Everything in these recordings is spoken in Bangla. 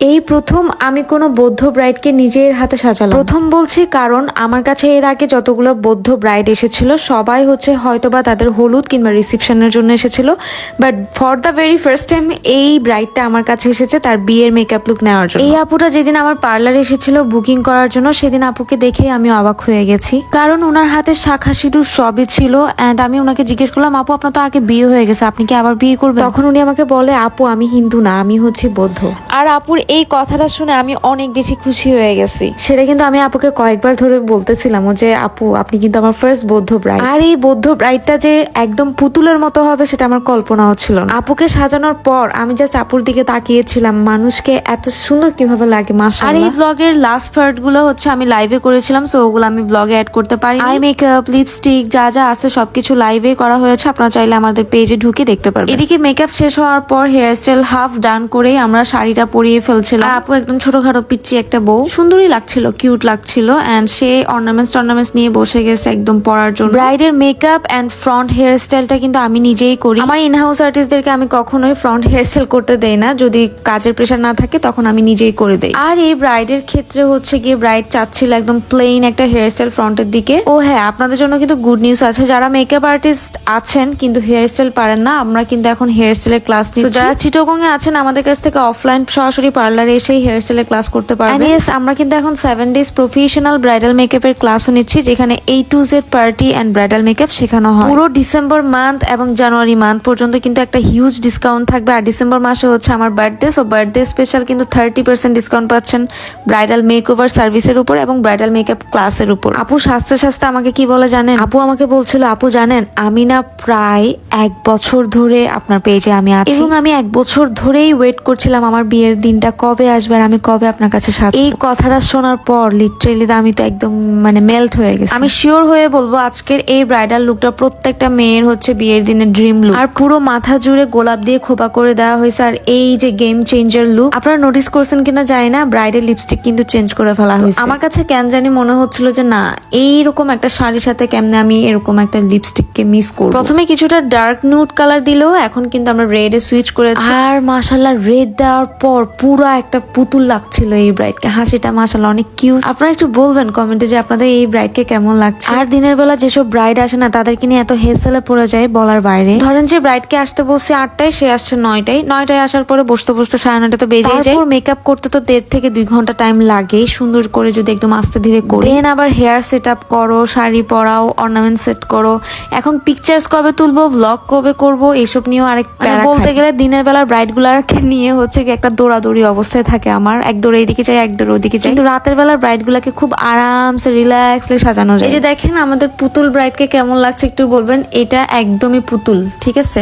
এই প্রথম আমি কোনো বৌদ্ধ ব্রাইডকে নিজের হাতে সাজালাম। প্রথম বলছি কারণ আমার কাছে এর আগে যতগুলো বৌদ্ধ ব্রাইড এসেছিল সবাই হচ্ছে হয়তোবা তাদের হলুদ কিংবা রিসিপশনের জন্য এসেছিল। But for the very first time এই ব্রাইডটা আমার কাছে এসেছে তার বিয়ের মেকআপ লুক নেওয়ার জন্য। এই আপুটা যেদিন আমার পার্লারে এসেছিল বুকিং করার জন্য সেদিন আপুকে দেখে আমি অবাক হয়ে গেছি। কারণ ওনার হাতে শাখা সিঁদুর সবই ছিল অ্যান্ড আমি ওনাকে জিজ্ঞেস করলাম আপু আপনার তো আগে বিয়ে হয়ে গেছে আপনি কি আবার বিয়ে করবেন? তখন উনি আমাকে বলে আপু আমি হিন্দু না আমি হচ্ছি বৌদ্ধ। আর আপুর এই কথাটা শুনে আমি অনেক বেশি খুশি হয়ে গেছি। সেটা কিন্তু আমি আপুকে কয়েকবার ধরে বলতেছিলাম যে আপু আপনি কিন্তু আমার ফার্স্ট বৌদ্ধ ব্রাইড আর এই বৌদ্ধ ব্রাইডটা যে একদম পুতুলের মতো হবে সেটা আমার কল্পনাও ছিল না। আপুকে সাজানোর পর আমি জাস্ট আপুর দিকে তাকিয়েছিলাম। মানুষকে এত সুন্দর কীভাবে লাগে মাসা আর এই ব্লগের লাস্ট পার্টগুলো হচ্ছে আমি লাইভে করেছিলাম সো ওগুলো আমি ব্লগে অ্যাড করতে পারি আই মেকআপ লিপস্টিক যা যা আছে সবকিছু লাইভে করা হয়েছে। আপনারা চাইলে আমাদের পেজে ঢুকে দেখতে পারবেন। এদিকে মেকআপ শেষ হওয়ার পর হেয়ার স্টাইল হাফ ডান করে আমরা শাড়িটা পরিয়ে ফেলছিলাম আর আপু একদম ছোটখাটো পিচ্ছি একটা বউ। সুন্দরই লাগছিল কিউট লাগছিল এন্ড সে অর্নামেন্টস টর্নামেন্টস নিয়ে বসে গেছে একদম পরার জন্য। ব্রাইডের মেকআপ এন্ড ফ্রন্ট হেয়ার স্টাইলটা কিন্তু আমি নিজেই করি। আমার ইন হাউস আর্টিস্টদেরকে আমি কখনোই ফ্রন্ট হেয়ার স্টাইল করতে দেই না। যদি কাজের প্রেশার না থাকে তখন আমি নিজেই করে দেই। আর এই ব্রাইডের ক্ষেত্রে হচ্ছে গিয়ে ব্রাইড চাচ্ছিল একদম প্লেন একটা হেয়ার স্টাইল ফ্রন্টের দিকে। ও হ্যাঁ আপনাদের জন্য কিন্তু গুড নিউজ আছে। যারা মেকআপ আর্টিস্ট আছেন কিন্তু হেয়ার স্টাইল পারেন না আমরা কিন্তু এখন হেয়ার স্টাইলের ক্লাস নিচ্ছি। যারা চিটোগং এ আছেন আমাদের কাছ থেকে অফলাইন সরাসরি পার্লারে এসেই হেয়ার স্টাইলের ক্লাস করতে পারবেন ইয়েস আমরা কিন্তু এখন সেভেন ডেজ প্রফেশনাল ব্রাইডাল মেকআপের ক্লাসও নিচ্ছি যেখানে এই to Z party and bridal makeup শেখানো হয়। পুরো ডিসেম্বর মান্থ এবং জানুয়ারি মান্থ পর্যন্ত কিন্তু একটা হিউজ ডিসকাউন্ট থাকবে। আর ডিসেম্বর মাসে হচ্ছে আমার বার্থডে সো বার্থডে স্পেশাল কিন্তু থার্টি পার্সেন্ট ডিসকাউন্ট পাচ্ছেন ব্রাইডাল মেক ওভার সার্ভিসের উপর এবং ব্রাইডাল মেকআপ ক্লাসের উপর। আপু স্বাস্থ্য স্বাস্থ্য আমাকে কি বলে জানেন? আপু আমাকে বলছিল আপু জানেন আমি না প্রায় এক বছর ধরে আপনার পেজে আমি আছি। এবং আমি এক বছর ধরেই ওয়েট করছিলাম আমার বিয়ের দিনটা কবে আসবে আর আমি কবে আপনার কাছে এই কথাটা শোনার পর লিটারেলি আমি তো একদম মানে মেল্ট হয়ে গেছি। আমি শিওর হয়ে বলব আজকের এই ব্রাইডাল লুকটা প্রত্যেকটা মেয়ের হচ্ছে বিয়ের দিনের ড্রিম লুক আর পুরো মাথা জুড়ে গোলাপ দিয়ে খোপা করে দেওয়া হয়েছে আর এই যে গেম চেঞ্জার লুক আপনারা নোটিস করছেন কিনা জানি না ব্রাইডের লিপস্টিক কিন্তু চেঞ্জ করে ফেলা হয়েছে। আমার কাছে কেন জানি মনে হচ্ছিল যে না এইরকম একটা শাড়ির সাথে কেমনে আমি এরকম একটা লিপস্টিককে মিস করব? প্রথমে কিছুটা ডার্ক নুড কালার দিলেও এখন কিন্তু আমরা রেডে সুইচ করেছি। আর মাশাল্লাহ রেড দেওয়ার পর পুরো একটা পুতুল লাগছিল এই ব্রাইডকে হাসিটা মাশাল্লাহ অনেক কিউট আপনারা একটু বলবেন কমেন্টে যে আপনাদের এই ব্রাইডকে কেমন লাগছে। আর দিনের বেলা যেসব ব্রাইড আসে না তাদেরকে নিয়ে এত হেসেলে পড়ে যায় বলার বাইরে। ধরেন যে ব্রাইডকে আসতে বলছি আটটায় সে আসছে নয়টায়। নয়টায় আসার পরে বসতে বসতে সাড়ে নয়টা তো বেজে যায়। মেকআপ করতে তো দেড় থেকে দুই ঘণ্টা টাইম লাগে। সুন্দর করে যদি একদম আস্তে ধীরে করে। দেন আবার হেয়ার সেট আপ করো শাড়ি পরাও অর্নামেন্ট সেট করো। এখন পিকচার্স কবে তুলবো ব্লগ কবে করব এইসব নিয়েও আরেক বলতে গেলে দিনের বেলা ব্রাইড গুলাকে নিয়ে হচ্ছে একটা দৌড়াদৌড়ি অবস্থায় থাকে আমার। এক দৌড়ে এইদিকে যাই এক দৌড়ে ওদিকে যাই কিন্তু রাতের বেলার ব্রাইড গুলাকে খুব আরামসে রিল্যাক্সলি সাজানো যায়। এই যে দেখেন আমাদের পুতুল ব্রাইডকে কেমন লাগছে একটু বলবেন? এটা একদমই পুতুল ঠিক আছে?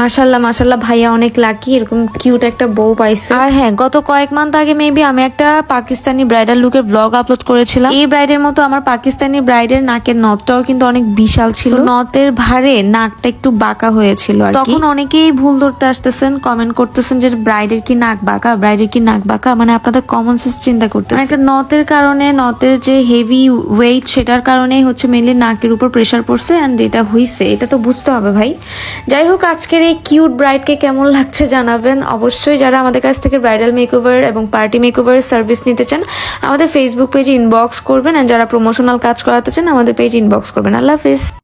মাশাল্লাহ মাশাল্লাহ ভাইয়া অনেক লাকি এরকম কিউট একটা বউ পাইছে। আর হ্যাঁ গত কয়েক মান্থ আগে মেবি আমি একটা পাকিস্তানি ব্রাইডাল লুকের ব্লগ আপলোড করেছিলাম। এই ব্রাইডের মতো আমার পাকিস্তানি ব্রাইডের নাকের নথটাও কিন্তু অনেক বিশাল ছিল। নথের ভারে নাকটা একটু বাঁকা হয়েছিল তখন অনেকেই ভুল ধরতে আসতেছেন কমেন্ট করতেছেন যে ব্রাইডের কি নাক বাঁকা ব্রাইডের কি নাক বাঁকা? মানে আপনাদের কমন সেন্স চিন্তা করতেছেন একটা নথের কারণে নথের যে হেভি ওয়েট সেটার কারণেই হচ্ছে মেনলি নাকের উপর প্রেশার পড়ছে অ্যান্ড এটা হইছে। এটা তো বুঝতে হবে ভাই। যাই হোক, আজকের এই কিউট ব্রাইডকে কেমন লাগছে জানাবেন? অবশ্যই যারা আমাদের কাছ থেকে ব্রাইডাল মেকওভার এবং পার্টি মেকওভার সার্ভিস নিতে চান, আমাদের ফেসবুক পেজে ইনবক্স করবেন আর যারা প্রমোশনাল কাজ করাতে চান, আমাদের পেজ ইনবক্স করবেন। আল্লাহ হাফিজ।